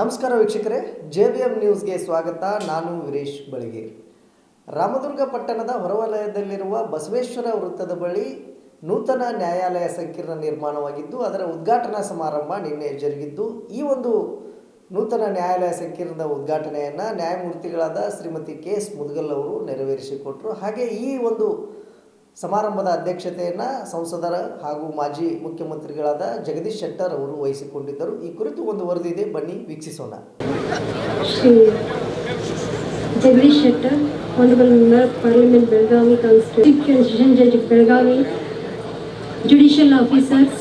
ನಮಸ್ಕಾರ ವೀಕ್ಷಕರೇ J B M ನ್ಯೂಸ್ಗೆ ಸ್ವಾಗತ. ನಾನು ವೀರೇಶ್ ಬಳಿಗೆ. ರಾಮದುರ್ಗ ಪಟ್ಟಣದ ಹೊರವಲಯದಲ್ಲಿರುವ ಬಸವೇಶ್ವರ ವೃತ್ತದ ಬಳಿ ನೂತನ ನ್ಯಾಯಾಲಯ ಸಂಕೀರ್ಣ ನಿರ್ಮಾಣವಾಗಿದ್ದು, ಅದರ ಉದ್ಘಾಟನಾ ಸಮಾರಂಭ ನಿನ್ನೆ ಜರುಗಿದ್ದು, ಈ ಒಂದು ನೂತನ ನ್ಯಾಯಾಲಯ ಸಂಕೀರ್ಣದ ಉದ್ಘಾಟನೆಯನ್ನು ನ್ಯಾಯಮೂರ್ತಿಗಳಾದ ಶ್ರೀಮತಿ ಕೆ ಎಸ್ ಮುದ್ಗಲ್ ಅವರು ನೆರವೇರಿಸಿಕೊಟ್ರು. ಹಾಗೆ ಈ ಒಂದು ಸಮಾರಂಭದ ಅಧ್ಯಕ್ಷತೆಯನ್ನು ಸಂಸದರ ಹಾಗೂ ಮಾಜಿ ಮುಖ್ಯಮಂತ್ರಿಗಳಾದ ಜಗದೀಶ್ ಶೆಟ್ಟರ್ ಅವರು ವಹಿಸಿಕೊಂಡಿದ್ದರು. ಈ ಕುರಿತು ಒಂದು ವರದಿ ಇದೆ. ಬನ್ನಿ, ವೀಕ್ಷಿಸೋಣ. Shri Jagadish Shettar honourable member parliament Belagavi constitution judge Belagavi judicial officers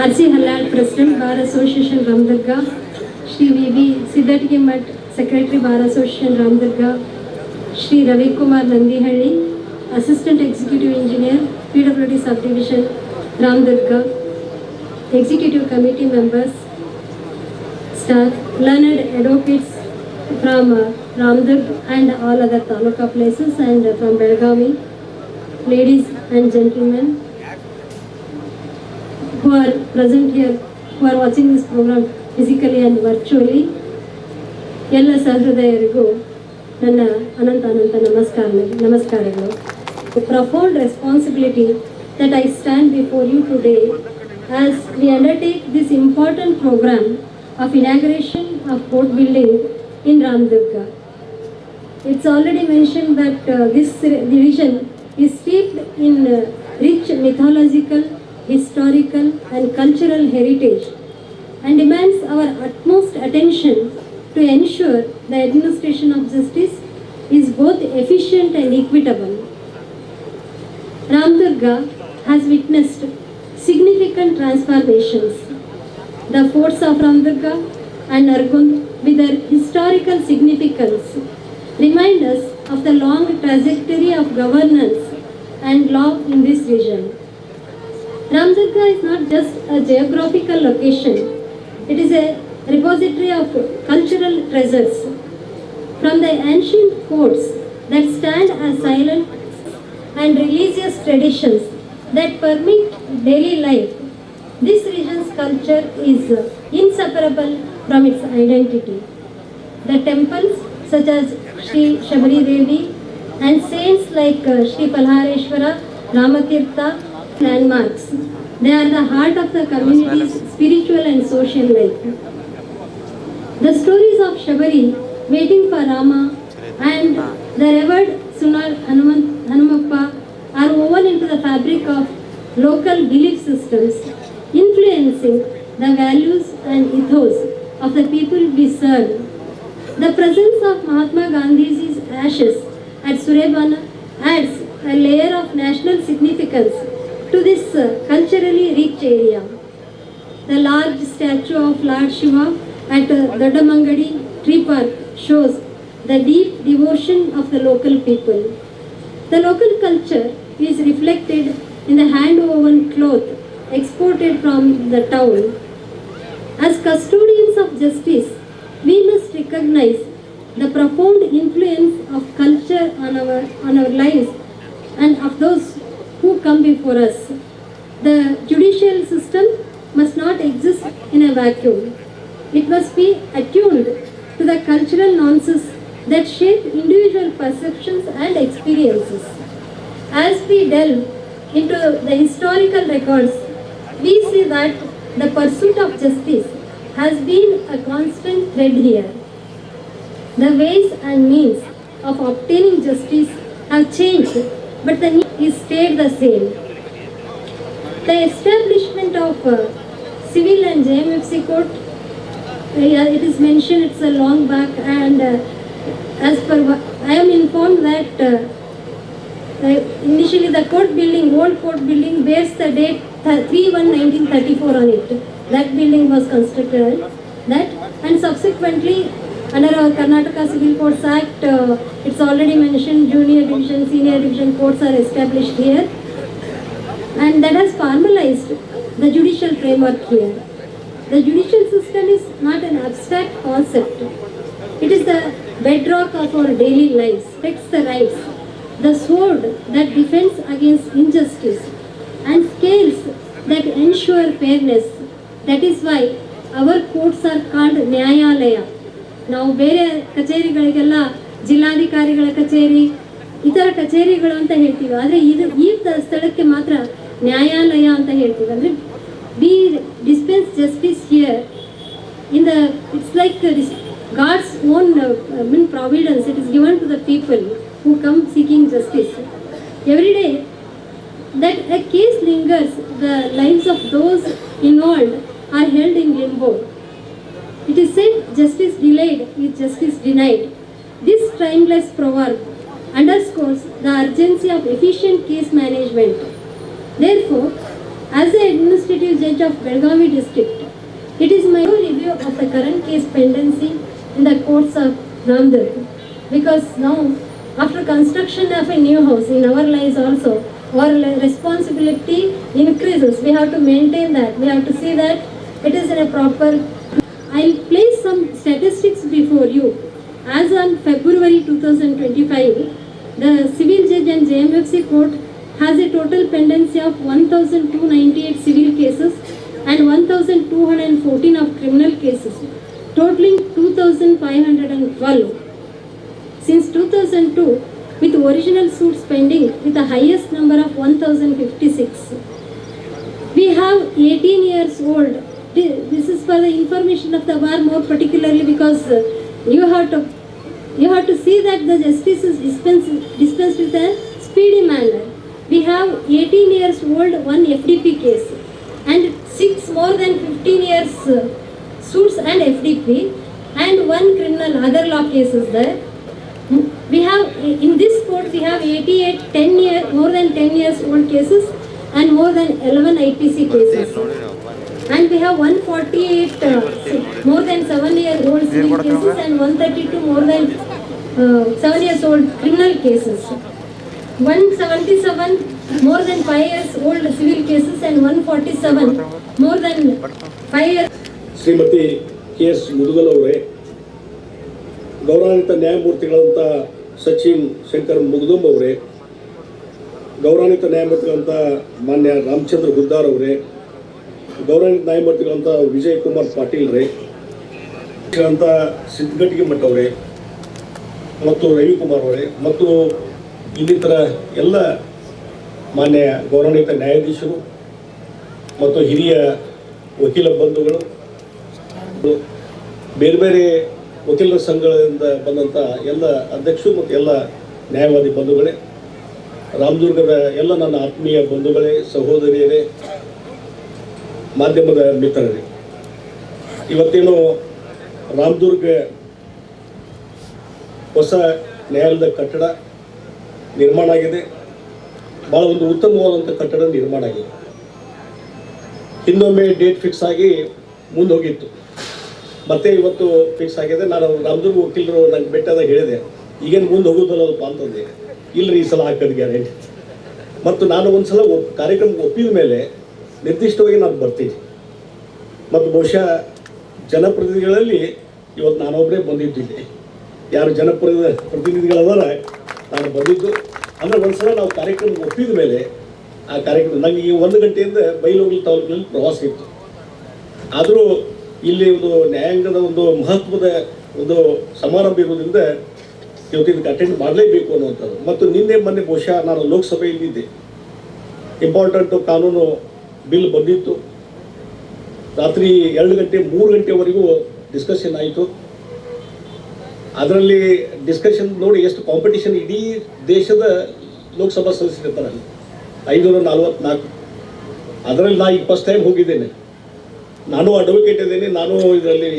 R C ಹಲ್ಯಾಂಡ್ president bar association Ramdurg Shri V V V ಸಿದ್ದಟಿಗೆ Math secretary bar association Ramdurg Shri Ravikumar Nandihalli Ravi Kumar Nandihalli, Assistant Executive Engineer, PWD Subdivision, Ramdurga, Executive Committee members, staff, learned advocates from uh, Ramdurg and all other taluka places and uh, from Belgavi, ladies and gentlemen who are present here, who are watching this program physically and virtually, ಎಲ್ಲ ಸಹೃದಯರಿಗೂ ನನ್ನ ಅನಂತ ಅನಂತ ನಮಸ್ಕಾರ ನಮಸ್ಕಾರಗಳು the profound responsibility that I stand before you today as we undertake this important program of inauguration of port building in Ramdurga. It's already mentioned that uh, this division is steeped in uh, rich mythological, historical and cultural heritage and demands our utmost attention to ensure the administration of justice is both efficient and equitable. Ramdurga has witnessed significant transformations the forts of Ramdurga and Argund with their historical significance remind us of the long trajectory of governance and law in this region. Ramdurga is not just a geographical location, it is a repository of cultural treasures. From the ancient forts that stand as silent and religious traditions that permeate daily life this region's culture is inseparable from its identity. The temples such as Sri Shabari Devi and saints like uh, Sri Palhareshwara, Ramatirtha landmarks. They are the heart of the community's spiritual and social life. The stories of Shabari waiting for Rama and the revered Sunal Hanuman, Hanumappa are woven into the fabric of local belief systems influencing the values and ethos of the people we serve. The presence of Mahatma Gandhi's ashes at Surebana adds a layer of national significance to this uh, culturally rich area. The large statue of Lord Shiva at uh, Dodamangadi Tree Park shows the deep devotion of the local people. The local culture is reflected in the hand-woven cloth exported from the town. As custodians of justice, we must recognize the profound influence of culture on our, on our lives and of those who come before us. The judicial system must not exist in a vacuum. It must be attuned to the cultural nuances that shape individual perceptions and experiences. As we delve into the historical records we see that the pursuit of justice has been a constant thread here. The ways and means of obtaining justice have changed, but the need is stayed the same. The establishment of uh, civil and JMFC court, uh, it is mentioned it's a long back, and uh, as per I am informed that uh, initially the court building, old court building bears the date 3-1-1934 on it. That building was constructed. That and subsequently under our Karnataka Civil Courts Act, uh, it's already mentioned junior division, senior division courts are established here. And that has formalized the judicial framework here. The judicial system is not an abstract concept. It is the bedrock of our daily lives, protects the rights, the sword that defends against injustice, and scales that ensure fairness. That is why our courts are called ನ್ಯಾಯಾಲಯ ನಾವು ಬೇರೆ ಕಚೇರಿಗಳಿಗೆಲ್ಲ ಜಿಲ್ಲಾಧಿಕಾರಿಗಳ ಕಚೇರಿ ಇತರ ಕಚೇರಿಗಳು ಅಂತ ಹೇಳ್ತೀವಿ ಆದರೆ ಇದು ಈ ಸ್ಥಳಕ್ಕೆ ಮಾತ್ರ ನ್ಯಾಯಾಲಯ ಅಂತ ಹೇಳ್ತೀವಿ ಅಂದರೆ we dispense justice here in the it's like god's own god's own it is given providence it is who come seeking justice. Every day that a case lingers the lives of those involved are held in limbo. It is said justice delayed is justice denied. This timeless proverb underscores the urgency of efficient case management. Therefore, as the administrative judge of Belgavi district, it is my review of the current case pendency in the courts of Ramdur. Because now, after construction of a new house in our lives also, our responsibility increases. We have to maintain that. We have to see that it is in a proper. I'll place some statistics before you. As on February 2025, the civil judge and JMFC court has a total pendency of 1,298 civil cases and 1,214 of criminal cases, totaling 2,512. Since 2002, with original suits pending with the highest number of 1,056. We have 18 years old. This is for the information of the bar more particularly because uh, you have to you have to see that the justice is dispensed, dispensed with a speedy manner. We have 18 years old one FDP case and six more than 15 years uh, suits and FDP and one criminal other law cases there. We have in this court we have 88 10 year more than 10 years old cases and more than 11 IPC cases. And we have 148 uh, more than 7 year old civil cases and 132 more than uh, 7 years old criminal cases. 177 more than 5 years old civil cases and 147 more than 5 years Shrimati K S Mudugal ಅವರೇ ಗೌರವಾನ್ವಿತ ನ್ಯಾಯಮೂರ್ತಿಗಳಂತ ಸಚಿನ್ ಶಂಕರ್ ಮುಗ್ದುಂಬ್ ಅವರೇ ಗೌರವಾನ್ವಿತ ನ್ಯಾಯಮೂರ್ತಿಗಳಂತ ಮಾನ್ಯ ರಾಮಚಂದ್ರ ಗುದ್ದಾರ್ ಅವರೇ ಗೌರವಾನ್ವಿತ ನ್ಯಾಯಮೂರ್ತಿಗಳಂತ ವಿಜಯ್ ಕುಮಾರ್ ಪಾಟೀಲ್ ರೇ ಅಂತ ಸಿದ್ಧಗಟ್ಟಿಗೆ ಮಠ ಅವರೇ, ಮತ್ತು ರವಿಕುಮಾರ್ ಅವರೇ, ಮತ್ತು ಇನ್ನಿತರ ಎಲ್ಲ ಮಾನ್ಯ ಗೌರವಾನ್ವಿತ ನ್ಯಾಯಾಧೀಶರು, ಮತ್ತು ಹಿರಿಯ ವಕೀಲ ಬಂಧುಗಳು, ಬೇರೆ ಬೇರೆ ವಕೀಲರ ಸಂಘಗಳಿಂದ ಬಂದಂಥ ಎಲ್ಲ ಅಧ್ಯಕ್ಷರು ಮತ್ತು ಎಲ್ಲ ನ್ಯಾಯವಾದಿ ಬಂಧುಗಳೇ, ರಾಮದುರ್ಗದ ಎಲ್ಲ ನನ್ನ ಆತ್ಮೀಯ ಬಂಧುಗಳೇ, ಸಹೋದರಿಯರೇ, ಮಾಧ್ಯಮದ ಮಿತ್ರರೇ. ಇವತ್ತೇನು ರಾಮದುರ್ಗ ಹೊಸ ನ್ಯಾಯಾಲಯದ ಕಟ್ಟಡ ನಿರ್ಮಾಣ ಆಗಿದೆ. ಭಾಳ ಒಂದು ಉತ್ತಮವಾದಂಥ ಕಟ್ಟಡ ನಿರ್ಮಾಣ ಆಗಿದೆ. ಇನ್ನೊಮ್ಮೆ ಡೇಟ್ ಫಿಕ್ಸ್ ಆಗಿ ಮುಂದೆ ಹೋಗಿತ್ತು. ಮತ್ತೆ ಇವತ್ತು ಫಿಕ್ಸ್ ಆಗಿದೆ. ನಾನು ರಾಮದುರ್ಗ ವಕೀಲರು ನಂಗೆ ಬೆಟ್ಟದಾಗ ಹೇಳಿದೆ. ಈಗೇನು ಮುಂದೆ ಹೋಗೋದಲ್ಲಪ್ಪ ಅಂತಂದೆ ಇಲ್ಲರಿ ಈ ಸಲ ಹಾಕೋದು ಗ್ಯಾರಂಟಿ ಮತ್ತು ನಾನು ಒಂದು ಸಲ ಕಾರ್ಯಕ್ರಮಕ್ಕೆ ಒಪ್ಪಿದ ಮೇಲೆ ನಿರ್ದಿಷ್ಟವಾಗಿ ನಾನು ಬರ್ತೀನಿ. ಮತ್ತು ಬಹುಶಃ ಜನಪ್ರತಿನಿಧಿಗಳಲ್ಲಿ ಇವತ್ತು ನಾನೊಬ್ಬರೇ ಬಂದಿದ್ದೀನಿ ಯಾರು ಜನಪ್ರತಿ, ಪ್ರತಿನಿಧಿಗಳದಾರ ನಾನು ಬಂದಿದ್ದು. ಅಂದರೆ ಒಂದು ಸಲ ನಾವು ಕಾರ್ಯಕ್ರಮ ಒಪ್ಪಿದ ಮೇಲೆ ಆ ಕಾರ್ಯಕ್ರಮ ನನಗೆ ಈ ಒಂದು ಗಂಟೆಯಿಂದ ಬೈಲೋಗಿ ತಾಲೂಕಿನಲ್ಲಿ ಪ್ರವಾಸ ಇತ್ತು. ಆದರೂ ಇಲ್ಲಿ ಒಂದು ನ್ಯಾಯಾಂಗದ ಒಂದು ಮಹತ್ವದ ಒಂದು ಸಮಾರಂಭ ಇರೋದ್ರಿಂದ ಇವತ್ತಿನ ಅಟೆಂಡ್ ಮಾಡಲೇಬೇಕು ಅನ್ನುವಂಥದ್ದು. ಮತ್ತು ನಿನ್ನೆ ಮೊನ್ನೆ ಬಹುಶಃ ನಾನು ಲೋಕಸಭೆಯಲ್ಲಿ ಇದ್ದೆ. ಇಂಪಾರ್ಟೆಂಟು ಕಾನೂನು ಬಿಲ್ ಬಂದಿತ್ತು. ರಾತ್ರಿ ಎರಡು ಗಂಟೆ, ಮೂರು ಗಂಟೆವರೆಗೂ ಡಿಸ್ಕಷನ್ ಆಯಿತು. ಅದರಲ್ಲಿ ಡಿಸ್ಕಷನ್ ನೋಡಿ ಎಷ್ಟು ಕಾಂಪಿಟೇಷನ್ ಇಡೀ ದೇಶದ ಲೋಕಸಭಾ ಸದಸ್ಯರಿರ್ತಾರೆ ಐನೂರ ನಲ್ವತ್ನಾಲ್ಕು. ಅದರಲ್ಲಿ ನಾ ಈಗ ಫಸ್ಟ್ ಟೈಮ್ ಹೋಗಿದ್ದೇನೆ. ನಾನು ಅಡ್ವೊಕೇಟ್ ಇದ್ದೀನಿ, ನಾನು ಇದರಲ್ಲಿ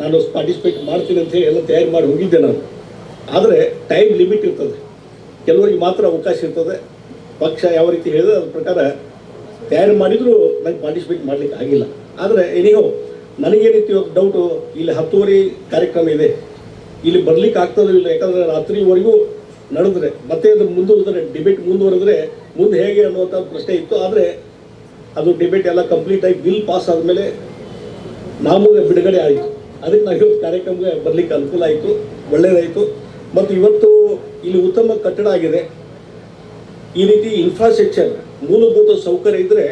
ನಾನು ಪಾರ್ಟಿಸಿಪೇಟ್ ಮಾಡ್ತೀನಿ ಅಂತ ಹೇಳಿ ಎಲ್ಲ ತಯಾರಿ ಮಾಡಿ ಹೋಗಿದ್ದೆ ನಾನು. ಆದರೆ ಟೈಮ್ ಲಿಮಿಟ್ ಇರ್ತದೆ. ಕೆಲವರಿಗೆ ಮಾತ್ರ ಅವಕಾಶ ಇರ್ತದೆ. ಪಕ್ಷ ಯಾವ ರೀತಿ ಹೇಳಿದ್ರೆ ಅದ್ರ ಪ್ರಕಾರ ತಯಾರಿ ಮಾಡಿದರೂ ನಂಗೆ ಪಾರ್ಟಿಸಿಪೇಟ್ ಮಾಡಲಿಕ್ಕೆ ಆಗಿಲ್ಲ. ಆದರೆ ಎನಿಹೋ ನನಗೆ ರೀತಿ ಡೌಟು ಇಲ್ಲಿ ಹತ್ತುವರೆ ಕಾರ್ಯಕ್ರಮ ಇದೆ. ಇಲ್ಲಿ ಬರ್ಲಿಕ್ಕೆ ಆಗ್ತದೋ ಇಲ್ಲ, ಯಾಕಂದರೆ ರಾತ್ರಿವರೆಗೂ ನಡೆದ್ರೆ, ಮತ್ತೆ ಅದು ಮುಂದುವರೆದ್ರೆ ಡಿಬೇಟ್ ಮುಂದುವರೆದ್ರೆ, ಮುಂದೆ ಹೇಗೆ ಅನ್ನುವಂಥ ಪ್ರಶ್ನೆ ಇತ್ತು. ಆದರೆ ಅದು ಡಿಬೇಟ್ ಎಲ್ಲ ಕಂಪ್ಲೀಟ್ ಆಗಿ ಬಿಲ್ ಪಾಸ್ ಆದಮೇಲೆ ನಮಗೆ ಬಿಡುಗಡೆ ಆಯಿತು. ಅದಕ್ಕೆ ನಾವು ಇವತ್ತು ಕಾರ್ಯಕ್ರಮಕ್ಕೆ ಬರಲಿಕ್ಕೆ ಅನುಕೂಲ ಆಯಿತು ಒಳ್ಳೆಯದಾಯಿತು ಮತ್ತು ಇವತ್ತು ಇಲ್ಲಿ ಉತ್ತಮ ಕಟ್ಟಡ ಆಗಿದೆ. ಈ ರೀತಿ ಇನ್ಫ್ರಾಸ್ಟ್ರಕ್ಚರ್ ಮೂಲಭೂತ ಸೌಕರ್ಯ ಇದ್ದರೆ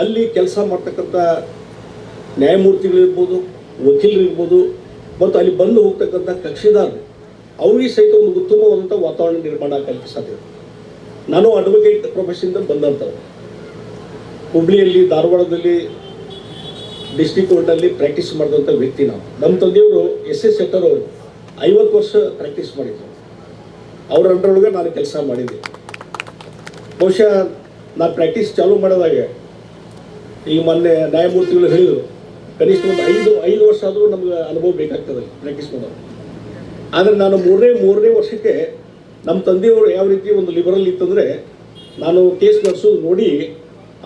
ಅಲ್ಲಿ ಕೆಲಸ ಮಾಡ್ತಕ್ಕಂಥ ನ್ಯಾಯಮೂರ್ತಿಗಳಿರ್ಬೋದು ವಕೀಲರಿರ್ಬೋದು ಮತ್ತು ಅಲ್ಲಿ ಬಂದು ಹೋಗ್ತಕ್ಕಂಥ ಕಕ್ಷಿದಾರರು, ಅವರಿಗೆ ಸಹಿತ ಒಂದು ಉತ್ತಮವಾದಂಥ ವಾತಾವರಣ ನಿರ್ಮಾಣ ಆಗಲಿಕ್ಕೆ ನಾನು ಅಡ್ವೊಕೇಟ್ ಪ್ರೊಫೆಷನ್ದ ಬಂದಂಥವ್ರು. ಹುಬ್ಳಿಯಲ್ಲಿ, ಧಾರವಾಡದಲ್ಲಿ ಡಿಸ್ಟಿಕ್ ಕೋರ್ಟಲ್ಲಿ ಪ್ರಾಕ್ಟೀಸ್ ಮಾಡಿದಂಥ ವ್ಯಕ್ತಿ ನಾವು. ನಮ್ಮ ತಂದೆಯವರು ಎಸ್ ಎಸ್ ಶೆಟ್ಟರ್ ಅವರು ಐವತ್ತು ವರ್ಷ ಪ್ರಾಕ್ಟೀಸ್ ಮಾಡಿದ್ರು. ಅವ್ರ ಅಂಡ್ರೊಳಗೆ ನಾನು ಕೆಲಸ ಮಾಡಿದ್ದೆ. ಬಹುಶಃ ನಾನು ಪ್ರಾಕ್ಟೀಸ್ ಚಾಲೂ ಮಾಡಿದಾಗ ಈಗ ಮೊನ್ನೆ ನ್ಯಾಯಮೂರ್ತಿಗಳು ಹೇಳಿದರು, ಕನಿಷ್ಠ ಒಂದು ಐದು ಐದು ವರ್ಷ ಆದರೂ ನಮ್ಗೆ ಅನುಭವ ಬೇಕಾಗ್ತದೆ ಪ್ರಾಕ್ಟೀಸ್ ಮಾಡೋದು. ಆದರೆ ನಾನು ಮೂರನೇ ಮೂರನೇ ವರ್ಷಕ್ಕೆ ನಮ್ಮ ತಂದೆಯವರು ಯಾವ ರೀತಿ ಒಂದು ಲಿಬರಲ್ ಇತ್ತಂದರೆ, ನಾನು ಕೇಸ್ ನಡೆಸೋದು ನೋಡಿ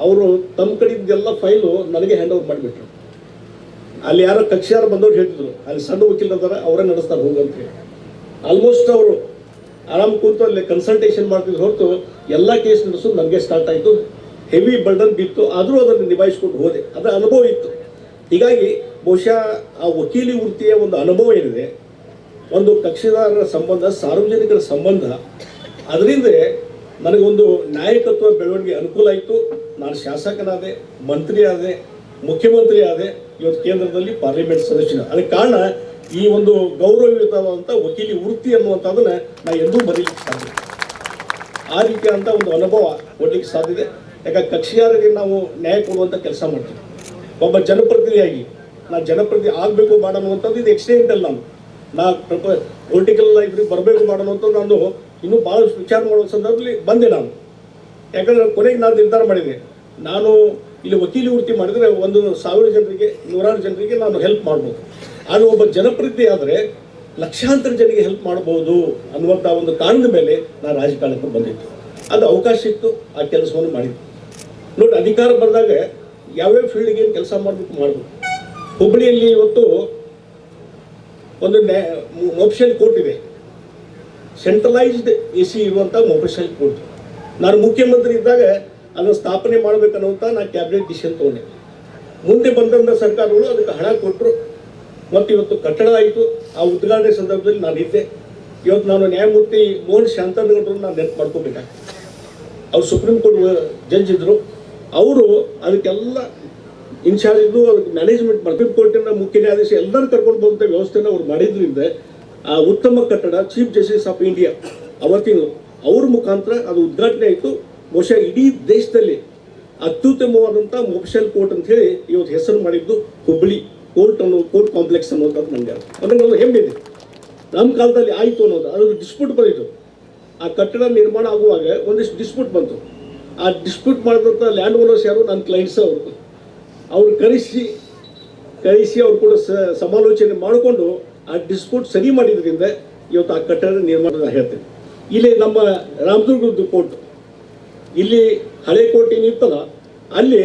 ಅವರು ತಮ್ಮ ಕಡೆಯಿಂದೆಲ್ಲ ಫೈಲು ನನಗೆ ಹ್ಯಾಂಡ್ ಓವರ್ ಮಾಡಿಬಿಟ್ರು. ಅಲ್ಲಿ ಯಾರೋ ಕಕ್ಷಿಯಾರು ಬಂದವ್ರು ಹೇಳ್ತಿದ್ರು, ಅಲ್ಲಿ ಸಣ್ಣ ವಕೀಲ ಅದಾರ ಅವರೇ ನಡೆಸ್ತಾರೆ ಹೋಗಂತ ಹೇಳಿ. ಆಲ್ಮೋಸ್ಟ್ ಅವರು ಆರಾಮ್ ಕೂತು ಅಲ್ಲಿ ಕನ್ಸಲ್ಟೇಷನ್ ಮಾಡ್ತಿದ್ರು ಹೊರತು ಎಲ್ಲ ಕೇಸ್ ನಡೆಸೋದು ನನಗೆ ಸ್ಟಾರ್ಟ್ ಆಯಿತು. ಹೆವಿ ಬರ್ಡನ್ ಬಿತ್ತು, ಆದರೂ ಅದನ್ನು ನಿಭಾಯಿಸ್ಕೊಂಡು ಹೋದೆ. ಅದರ ಅನುಭವ ಇತ್ತು. ಹೀಗಾಗಿ ಬಹುಶಃ ಆ ವಕೀಲಿ ವೃತ್ತಿಯ ಒಂದು ಅನುಭವ ಏನಿದೆ, ಒಂದು ಕಕ್ಷಿದಾರರ ಸಂಬಂಧ, ಸಾರ್ವಜನಿಕರ ಸಂಬಂಧ, ಅದರಿಂದ ನನಗೊಂದು ನಾಯಕತ್ವ ಬೆಳವಣಿಗೆ ಅನುಕೂಲ ಆಯಿತು. ನಾನು ಶಾಸಕನಾದೆ ಮಂತ್ರಿ ಆದೆ ಮುಖ್ಯಮಂತ್ರಿ ಆದೆ ಇವತ್ತು ಕೇಂದ್ರದಲ್ಲಿ ಪಾರ್ಲಿಮೆಂಟ್ ಸದಸ್ಯನ. ಅದಕ್ಕೆ ಕಾರಣ ಈ ಒಂದು ಗೌರವಯುತವಾದಂಥ ವಕೀಲಿ ವೃತ್ತಿ ಅನ್ನುವಂಥದ್ದನ್ನು ನಾನು ಎಂದೂ ಬರೀಲಿಕ್ಕೆ ಸಾಧ್ಯ ಆ ರೀತಿಯಾದಂಥ ಒಂದು ಅನುಭವ ಕೊಡಲಿಕ್ಕೆ ಸಾಧ್ಯ ಇದೆ. ಯಾಕಂದ್ರೆ ಕಕ್ಷಿಯಾರಿಗೆ ನಾವು ನ್ಯಾಯ ಕೊಡುವಂಥ ಕೆಲಸ ಮಾಡ್ತೀವಿ. ಒಬ್ಬ ಜನಪ್ರತಿನಿಧಿಯಾಗಿ, ನಾ ಜನಪ್ರತಿ ಆಗಬೇಕು ಅನ್ನುವಂಥದ್ದು ಇದು ಎಕ್ಸ್ಟೆಂಟಲ್ ನಾನು. ನಾ ಪೊಲಿಟಿಕಲ್ ಲೈಫ್ರಿಗೆ ಬರಬೇಕು ಅನ್ನುವಂಥದ್ದು ನಾನು ಇನ್ನೂ ಭಾಳಷ್ಟು ವಿಚಾರ ಮಾಡುವ ಸಂದರ್ಭದಲ್ಲಿ ಬಂದೆ ನಾನು. ಯಾಕಂದರೆ ಕೊನೆಗೆ ನಾನು ನಿರ್ಧಾರ ಮಾಡಿದೆ. ನಾನು ಇಲ್ಲಿ ವಕೀಲಿ ವೃತ್ತಿ ಮಾಡಿದರೆ ಒಂದು ಸಾವಿರ ಜನರಿಗೆ, ನೂರಾರು ಜನರಿಗೆ ನಾನು ಹೆಲ್ಪ್ ಮಾಡ್ಬೋದು. ಆದರೆ ಒಬ್ಬ ಜನಪ್ರತಿನಿಧಿ ಆದರೆ ಲಕ್ಷಾಂತರ ಜನರಿಗೆ ಹೆಲ್ಪ್ ಮಾಡ್ಬೋದು ಅನ್ನುವಂಥ ಒಂದು ಕಾರಣದ ಮೇಲೆ ನಾನು ರಾಜಕಾರಣಕ್ಕೆ ಬಂದಿತ್ತು. ಅದು ಅವಕಾಶ ಇತ್ತು, ಆ ಕೆಲಸವನ್ನು ಮಾಡಿದ್ದು. ನೋಡಿ, ಅಧಿಕಾರ ಬಂದಾಗ ಯಾವ್ಯಾವ ಫೀಲ್ಡ್ಗೆ ಏನು ಕೆಲಸ ಮಾಡಬೇಕು ಮಾಡಬೇಕು ಹುಬ್ಬಳ್ಳಿಯಲ್ಲಿ ಇವತ್ತು ಒಂದು ಮೋಪ್ಷಲ್ ಕೋರ್ಟ್ ಇದೆ. ಸೆಂಟ್ರಲೈಸ್ಡ್ ಎ ಸಿ ಇರುವಂಥ ಮೊಬೈಲ್ ಕೋರ್ಟ್ ನಾನು ಮುಖ್ಯಮಂತ್ರಿ ಇದ್ದಾಗ ಅದನ್ನು ಸ್ಥಾಪನೆ ಮಾಡಬೇಕನ್ನುವಂಥ ನಾನು ಕ್ಯಾಬಿನೆಟ್ ಡಿಸಿಷನ್ ತೊಗೊಂಡೆ. ಮುಂದೆ ಬಂದಂಥ ಸರ್ಕಾರಗಳು ಅದಕ್ಕೆ ಹಣ ಕೊಟ್ಟರು ಮತ್ತು ಇವತ್ತು ಕಟ್ಟಡ ಆಯಿತು. ಆ ಉದ್ಘಾಟನೆ ಸಂದರ್ಭದಲ್ಲಿ ನಾನು ಇದ್ದೆ. ಇವತ್ತು ನಾನು ನ್ಯಾಯಮೂರ್ತಿ ಮೋಹನ್ ಶಾಂತನಗೌಡರು ನಾನು ನೆನಪು ಮಾಡ್ಕೋಬೇಕಾಗ್ತದೆ. ಅವ್ರು ಸುಪ್ರೀಂ ಕೋರ್ಟ್ ಜಡ್ಜ್ ಇದ್ದರು ಅವರು ಅದಕ್ಕೆಲ್ಲ ಇನ್ಚಾರ್ಜ್ ಇದ್ದು ಅದಕ್ಕೆ ಮ್ಯಾನೇಜ್ಮೆಂಟ್ ಸುಪ್ರೀಂ ಕೋರ್ಟಿನ ಮುಖ್ಯ ನ್ಯಾಯಾಧೀಶ ಎಲ್ಲರೂ ಕರ್ಕೊಂಡು ಬಂದಂಥ ವ್ಯವಸ್ಥೆನ ಅವ್ರು ಮಾಡಿದ್ರಿಂದ ಆ ಉತ್ತಮ ಕಟ್ಟಡ ಚೀಫ್ ಜಸ್ಟಿಸ್ ಆಫ್ ಇಂಡಿಯಾ ಅವತ್ತಿನ ಅವ್ರ ಮುಖಾಂತರ ಅದು ಉದ್ಘಾಟನೆ ಆಯಿತು. ಬಹುಶಃ ಇಡೀ ದೇಶದಲ್ಲಿ ಅತ್ಯುತ್ತಮವಾದಂಥ ಮೊಫಿಷಲ್ ಕೋರ್ಟ್ ಅಂತ ಹೇಳಿ ಇವತ್ತು ಹೆಸರು ಮಾಡಿದ್ದು ಹುಬ್ಬಳ್ಳಿ ಕೋರ್ಟ್ ಅನ್ನೋ ಕೋರ್ಟ್ ಕಾಂಪ್ಲೆಕ್ಸ್ ಅನ್ನೋದು ಅದನ್ನು ಒಂದು ಹೆಮ್ಮೆ ಇದೆ. ನಮ್ಮ ಕಾಲದಲ್ಲಿ ಆಯಿತು ಅನ್ನೋದು. ಅದೊಂದು ಡಿಸ್ಪ್ಯೂಟ್ ಬಂದಿತ್ತು. ಆ ಕಟ್ಟಡ ನಿರ್ಮಾಣ ಆಗುವಾಗ ಒಂದಿಷ್ಟು ಡಿಸ್ಪ್ಯೂಟ್ ಬಂತು. ಆ ಡಿಸ್ಪ್ಯೂಟ್ ಮಾಡಿದಂಥ ಲ್ಯಾಂಡ್ ಓನರ್ಸ್ ಯಾರು? ನನ್ನ ಕ್ಲೈಂಟ್ಸ್ ಅವರು. ಅವ್ರು ಕರೆಸಿ ಕರೆಸಿ ಅವ್ರು ಕೂಡ ಸಮಾಲೋಚನೆ ಮಾಡಿಕೊಂಡು ಆ ಡಿಸ್ಪ್ಯೂಟ್ ಸರಿ ಮಾಡಿದ್ರಿಂದ ಇವತ್ತು ಆ ಕಟ್ಟಡ ನಿರ್ಮಾಣ ಹೇಳ್ತೇನೆ. ಇಲ್ಲಿ ನಮ್ಮ ರಾಮದುರ್ಗದ ಕೋರ್ಟ್ ಇಲ್ಲಿ ಹಳೆ ಕೋರ್ಟ್ ಏನಿತ್ತಲ್ಲ ಅಲ್ಲಿ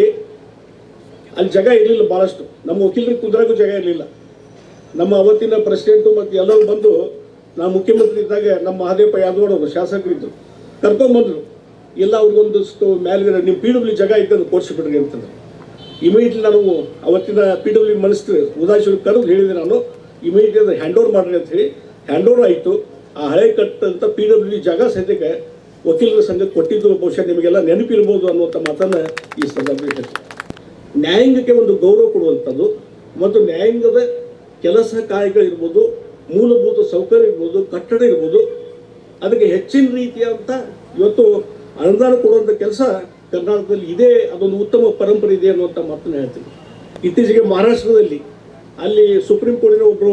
ಅಲ್ಲಿ ಜಾಗ ಇರಲಿಲ್ಲ ಭಾಳಷ್ಟು ನಮ್ಮ ವಕೀಲರಿಗೆ ಕುಂದ್ರಾಗೂ ಜಾಗ ಇರಲಿಲ್ಲ. ನಮ್ಮ ಅವತ್ತಿನ ಪ್ರೆಸಿಡೆಂಟು ಮತ್ತು ಎಲ್ಲರೂ ಬಂದು ನಾವು ಮುಖ್ಯಮಂತ್ರಿ ಇದ್ದಾಗ ನಮ್ಮ ಮಹದೇವಪ್ಪ ಯಾದವಾಡ್ ಅವರು ಶಾಸಕರಿದ್ದರು ಕರ್ಕೊಂಬಂದರು ಎಲ್ಲ ಅವ್ರಿಗೊಂದಷ್ಟು ಮೇಲ್ಗಡೆ ನಿಮ್ಮ ಪಿ ಡಬ್ಲ್ಯೂ ಜಾಗ ಇದ್ದಂದು ಕೊಡಿಸಿಬಿಡ್ರಿ ಅಂತಂದ್ರೆ. ಇಮಿಡಿಯೇಟ್ಲಿ ನಾನು ಅವತ್ತಿನ ಪಿ ಡಬ್ಲ್ಯೂ ಮನಸ್ಸು ಉದಾಸೀನ ಕರೆದು ಹೇಳಿದೆ ನಾನು. ಇಮಿಡಿಯೇಟ್ಲಿ ಅದು ಹ್ಯಾಂಡ್ ಓವರ್ ಮಾಡ್ರಿ ಅಂತ ಹೇಳಿ ಹ್ಯಾಂಡ್ ಓವರ್ ಆಯಿತು. ಆ ಹಳೆ ಕಟ್ಟಂತ ಪಿ ಡಬ್ಲ್ಯೂ ಜಾಗ ಸದ್ಯಕ್ಕೆ ವಕೀಲರ ಸಂಘ ಕೊಟ್ಟಿದ್ದು ಬಹುಶಃ ನಿಮಗೆಲ್ಲ ನೆನಪಿರ್ಬೋದು ಅನ್ನುವಂಥ ಮಾತನ್ನು ಈ ಸಂದರ್ಭದಲ್ಲಿ ಹೇಳ್ತೀನಿ. ನ್ಯಾಯಾಂಗಕ್ಕೆ ಒಂದು ಗೌರವ ಕೊಡುವಂಥದ್ದು ಮತ್ತು ನ್ಯಾಯಾಂಗದ ಕೆಲಸ ಕಾರ್ಯಗಳಿರ್ಬೋದು, ಮೂಲಭೂತ ಸೌಕರ್ಯ ಇರ್ಬೋದು, ಕಟ್ಟಡ ಇರ್ಬೋದು, ಅದಕ್ಕೆ ಹೆಚ್ಚಿನ ರೀತಿಯಾದಂಥ ಇವತ್ತು ಅನುದಾನ ಕೊಡುವಂಥ ಕೆಲಸ ಕರ್ನಾಟಕದಲ್ಲಿ ಇದೆ, ಅದೊಂದು ಉತ್ತಮ ಪರಂಪರೆ ಇದೆ ಅನ್ನುವಂಥ ಮಾತನ್ನು ಹೇಳ್ತೀನಿ. ಇತ್ತೀಚೆಗೆ ಮಹಾರಾಷ್ಟ್ರದಲ್ಲಿ ಅಲ್ಲಿ ಸುಪ್ರೀಂ ಕೋರ್ಟಿನ ಒಬ್ಬರು